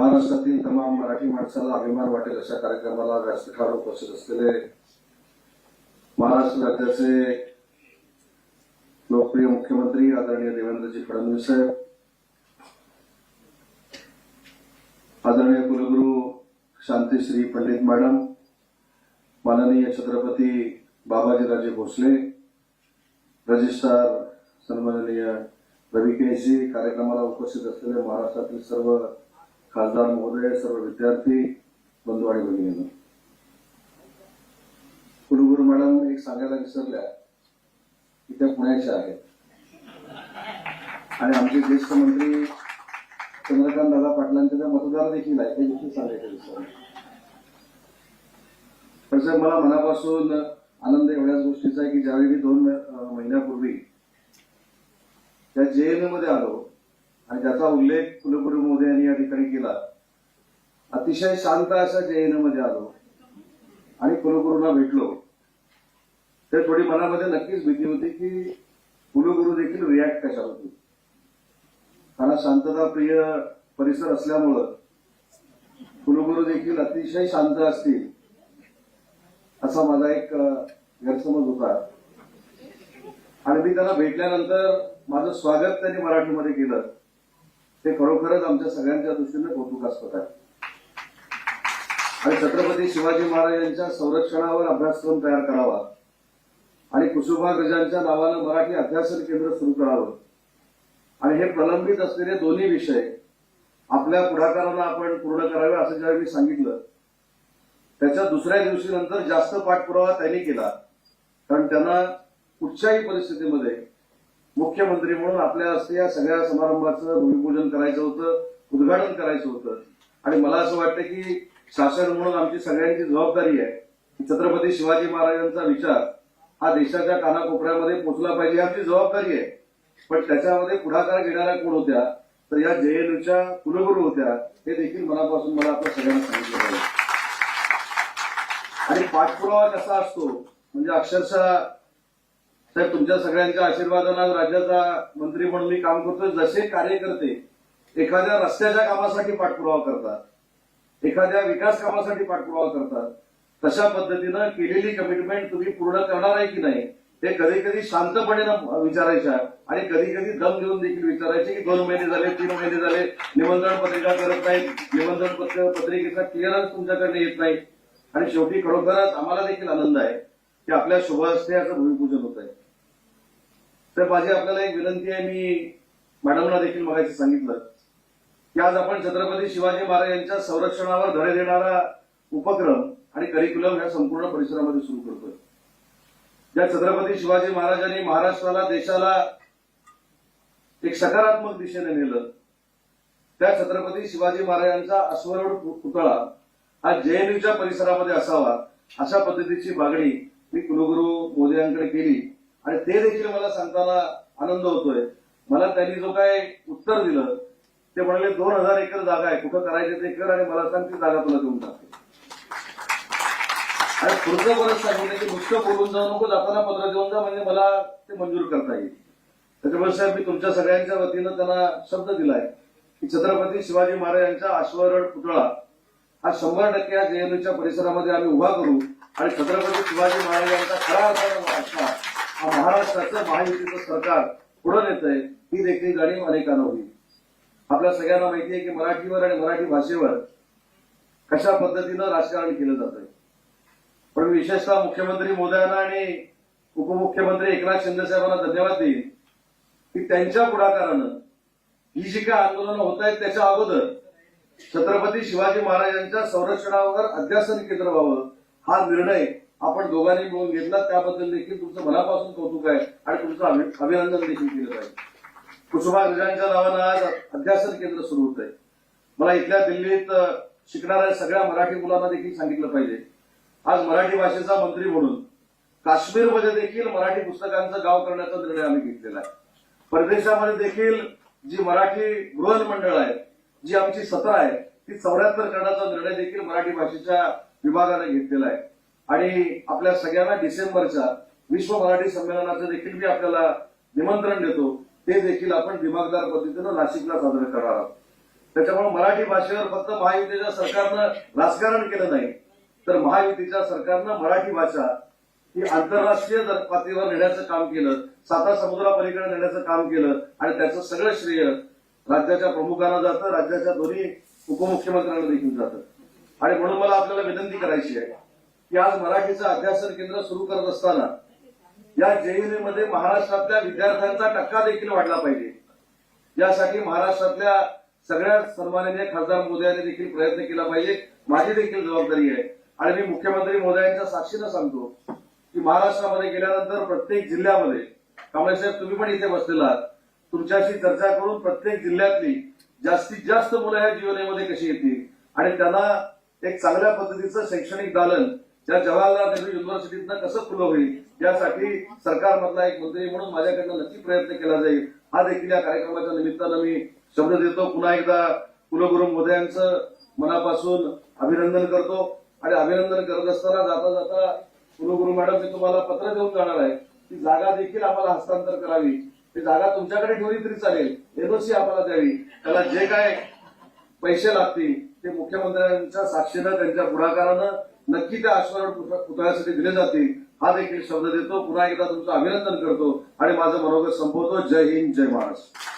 महाराष्ट्रातील तमाम मराठी माणसाला अभिमान वाटेल अशा कार्यक्रमाला व्यासपीठावर उपस्थित असलेले महाराष्ट्र राज्याचे लोकप्रिय मुख्यमंत्री आदरणीय देवेंद्रजी फडणवीस साहेब आदरणीय कुलगुरू शांतीश्री पंडित मॅडम माननीय छत्रपती बाबाजीराजे भोसले रजिस्ट्रार सन्माननीय रवी केसी कार्यक्रमाला उपस्थित असलेले महाराष्ट्रातील सर्व खासदार महोदय सर्व विद्यार्थी बंधू आणि भगिनी कुलगुरू मॅडम एक सांगायला विसरल्या की त्या पुण्याच्या आहेत. आणि आमचे ज्येष्ठ मंत्री चंद्रकांत दादा पाटलांचे त्या मतदार देखील आहेत ते देखील सांगायचं विसरले तसं मला मनापासून आनंद एवढ्याच गोष्टीचा आहे की ज्यावेळी मी दोन महिन्यापूर्वी त्या जेएनयू मध्ये आलो आणि त्याचा उल्लेख कुलगुरू मोदी यांनी या ठिकाणी केला. अतिशय शांत अशा जेएनयू मध्ये आलो आणि कुलगुरूंना भेटलो. तर थोडी मनामध्ये नक्कीच भीती होती की कुलगुरू देखील रिॲक्ट कशा होती कारण शांतता प्रिय परिसर असल्यामुळं कुलगुरू देखील अतिशय शांत असतील असा माझा एक गैरसमज होता. आणि मी त्यांना भेटल्यानंतर माझं स्वागत त्यांनी मराठीमध्ये केलं. ते खरोखरच आमच्या सगळ्यांच्या दृष्टीने कौतुकास्पद आहे. आणि छत्रपती शिवाजी महाराजांच्या संरक्षणावर अभ्यासक्रम तयार करावा आणि कुसुमाग्रजांच्या नावानं मराठी अभ्यासन केंद्र सुरू करावं. आणि हे प्रलंबित असलेले दोन्ही विषय आपल्या पुढाकाराला आपण पूर्ण करावे असं ज्यावेळी मी सांगितलं त्याच्या दुसऱ्या दिवशी नंतर जास्त पाठपुरावा त्यांनी केला. कारण त्यांना कुठच्याही परिस्थितीमध्ये मुख्यमंत्री म्हणून आपल्या हस्ते या सगळ्या समारंभाचं भूमिपूजन करायचं होतं उद्घाटन करायचं होतं. आणि मला असं वाटतं की शासन म्हणून आमची सगळ्यांची जबाबदारी आहे. की छत्रपती शिवाजी महाराजांचा विचार हा देशाच्या कानाकोपऱ्यामध्ये पोहोचला पाहिजे आमची जबाबदारी आहे. पण त्याच्यामध्ये पुढाकार घेणाऱ्या कोण होत्या? तर या जेएनयूच्या कुलगुरू होत्या हे देखील मनापासून मला आपण सगळ्यांना सांगितलं पाहिजे आणि पाठपुरावा कसा असतो? म्हणजे अक्षरशः तर तुमच्या सगळ्यांच्या आशीर्वादानं राज्याचा मंत्री म्हणून मी काम करतोय. जसे कार्यकर्ते एखाद्या रस्त्याच्या कामासाठी पाठपुरावा करतात एखाद्या विकास कामासाठी पाठपुरावा करतात तशा पद्धतीनं केलेली कमिटमेंट तुम्ही पूर्ण करणार आहे की नाही ते कधी कधी शांतपणे विचारायच्या आणि कधी कधी दम देऊन देखील विचारायचे की दोन महिने झाले तीन महिने झाले निमंत्रण पत्रिका करत नाहीत निमंत्रण पत्र पत्रिकेचा क्लिअरन्स तुमच्याकडे येत नाही. आणि शेवटी खरोखरच आम्हाला देखील आनंद आहे की आपल्या शुभ हस्ते याचं भूमिपूजन होत आहे तर माझी आपल्याला एक विनंती आहे मी मॅडमला देखील बघायचं सांगितलं की आज आपण छत्रपती शिवाजी महाराजांच्या संरक्षणावर धडे देणारा उपक्रम आणि करिक्युलम ह्या संपूर्ण परिसरामध्ये सुरू करतोय. ज्या छत्रपती शिवाजी महाराजांनी महाराष्ट्राला देशाला एक सकारात्मक दिशेने नेलं त्या छत्रपती शिवाजी महाराजांचा अश्वरूढ पुतळा हा जेएनयूच्या परिसरामध्ये असावा अशा पद्धतीची मागणी मी कुलगुरू मोदी यांकडे केली. आणि ते देखील मला सांगताना आनंद होतोय. मला त्यांनी जो काय उत्तर दिलं ते म्हणाले दोन हजार एकर जागा आहे कुठं करायचे ते कर आणि मला सांग ती जागा तुला देऊन टाकते. आणि पुढचं परत सांगितलं की नुसतं बोलून जाऊ नको जाताना पत्र देऊन जा म्हणजे मला ते मंजूर करता येईल. त्याच्यामुळे साहेब मी तुमच्या सगळ्यांच्या वतीनं त्यांना शब्द दिलाय की छत्रपती शिवाजी महाराजांचा अश्वरड पुतळा हा शंभर टक्के या जेएनयूच्या परिसरामध्ये आम्ही उभा करू आणि छत्रपती शिवाजी महाराजांचा खरा अर्थ वारसा महाराष्ट्राचं महायुतीचं सरकार पुढे नेत आहे ही देखील जाणीव अनेकांना होईल आपल्या सगळ्यांना माहिती आहे की मराठीवर आणि मराठी भाषेवर कशा पद्धतीनं राजकारण केलं जात आहे पण विशेषतः मुख्यमंत्री मोदयांना आणि उपमुख्यमंत्री एकनाथ शिंदे साहेबांना धन्यवाद देईल की त्यांच्या पुढाकारानं ही जी काय आंदोलनं होत आहेत त्याच्या अगोदर छत्रपती शिवाजी महाराजांच्या संरक्षणावर अध्यासन केंद्र व्हावं हा निर्णय आपण दोघांनी मिळून घेतला त्याबद्दल देखील तुमचं मनापासून कौतुक आहे आणि तुमचं अभिनंदन देखील केलं पाहिजे कुसुमाग्रजांच्या नावानं आज अध्यासन केंद्र सुरू होत आहे मला इथल्या दिल्लीत शिकणाऱ्या सगळ्या मराठी मुलांना देखील सांगितलं पाहिजे. आज मराठी भाषेचा मंत्री म्हणून काश्मीरमध्ये देखील मराठी पुस्तकांचं गाव करण्याचा निर्णय आम्ही घेतलेला आहे. परदेशामध्ये देखील जी मराठी गृहन मंडळ आहे जी आमची सत्र आहे ती चौऱ्याहत्तर करण्याचा निर्णय देखील मराठी भाषेच्या विभागाने घेतलेला आहे. आणि आपल्या सगळ्यांना डिसेंबरच्या विश्व मराठी संमेलनाचं देखील मी आपल्याला निमंत्रण देतो. ते देखील आपण दिमागदार पद्धतीनं नाशिकला साजरं करणार आहोत. त्याच्यामुळे मराठी भाषेवर फक्त महायुतीच्या सरकारनं राजकारण केलं नाही तर महायुतीच्या सरकारनं मराठी भाषा ही आंतरराष्ट्रीय पातळीवर नेण्याचं काम केलं साता समुद्रापलीकडे नेण्याचं काम केलं आणि त्याचं सगळं श्रेय राज्याच्या प्रमुखांना जातं राज्याच्या दोन्ही उपमुख्यमंत्र्यांना देखील जातं. आणि म्हणून मला आपल्याला विनंती करायची आहे की आज मराठीचं अध्यासन केंद्र सुरू करत असताना या जेएनए मध्ये महाराष्ट्रातल्या विद्यार्थ्यांचा टक्का देखील वाढला पाहिजे. यासाठी महाराष्ट्रातल्या सगळ्या सन्माननीय खासदार मोदयांनी देखील प्रयत्न केला पाहिजे. माझी देखील जबाबदारी आहे. आणि मी मुख्यमंत्री मोदयांच्या साक्षीनं सांगतो की महाराष्ट्रामध्ये गेल्यानंतर प्रत्येक जिल्ह्यामध्ये कांबळे साहेब तुम्ही पण इथे बसलेला आहात. तुमच्याशी चर्चा करून प्रत्येक जिल्ह्यातली जास्तीत जास्त मुलं ह्या जीवनेमध्ये कशी येतील? आणि त्यांना एक चांगल्या पद्धतीचं शैक्षणिक दालन त्या जवाहरलाल नेहरू युनिव्हर्सिटीतनं कसं खुलं होईल यासाठी सरकारमधला एक मंत्री म्हणून माझ्याकडनं नक्की प्रयत्न केला जाईल. हा देखील या कार्यक्रमाच्या निमित्तानं मी शब्द देतो. पुन्हा एकदा कुलगुरू मोदयांचं मनापासून अभिनंदन करतो. आणि अभिनंदन करत असताना जाता जाता कुलगुरू मॅडम मी तुम्हाला पत्र देऊन जाणार आहे. ती जागा देखील आम्हाला हस्तांतर करावी. ती जागा तुमच्याकडे ठेवली तरी चालेल. एनओसी आम्हाला द्यावी. त्याला जे काय पैसे लागतील ते मुख्यमंत्र्यांच्या साक्षीनं त्यांच्या पुढाकारानं नक्की त्या आश्वासन पुतळ्यासाठी दिले जातील. हा देखील शब्द देतो. पुन्हा एकदा तुमचं अभिनंदन करतो. आणि माझं मनोगत संपवतो. जय हिंद जय महाराष्ट्र.